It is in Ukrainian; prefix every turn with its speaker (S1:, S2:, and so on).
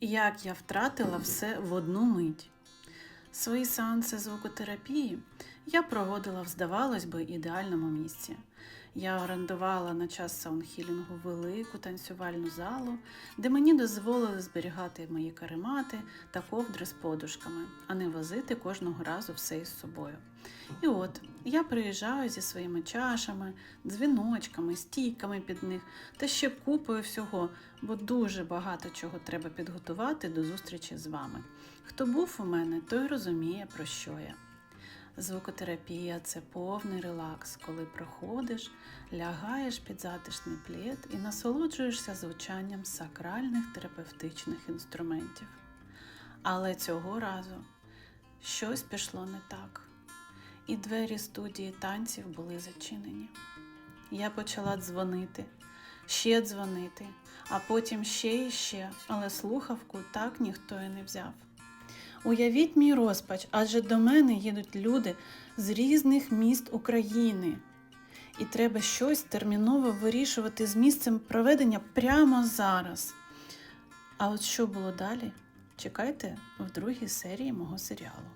S1: Як я втратила все в одну мить. Свої сеанси звукотерапії я проводила в, здавалось би, ідеальному місці. Я орендувала на час саундхілінгу велику танцювальну залу, де мені дозволили зберігати мої каремати та ковдри з подушками, а не возити кожного разу все із собою. І от я приїжджаю зі своїми чашами, дзвіночками, стійками під них та ще купою всього, бо дуже багато чого треба підготувати до зустрічі з вами. Хто був у мене, той розуміє, про що я. Звукотерапія це повний релакс, коли проходиш, лягаєш під затишний плід і насолоджуєшся звучанням сакральних терапевтичних інструментів. Але цього разу щось пішло не так, і двері студії танців були зачинені. Я почала дзвонити, ще дзвонити, а потім ще і ще, але слухавку так ніхто і не взяв. Уявіть мій розпач, адже до мене їдуть люди з різних міст України. І треба щось терміново вирішувати з місцем проведення прямо зараз. А от що було далі? Чекайте в другій серії мого серіалу.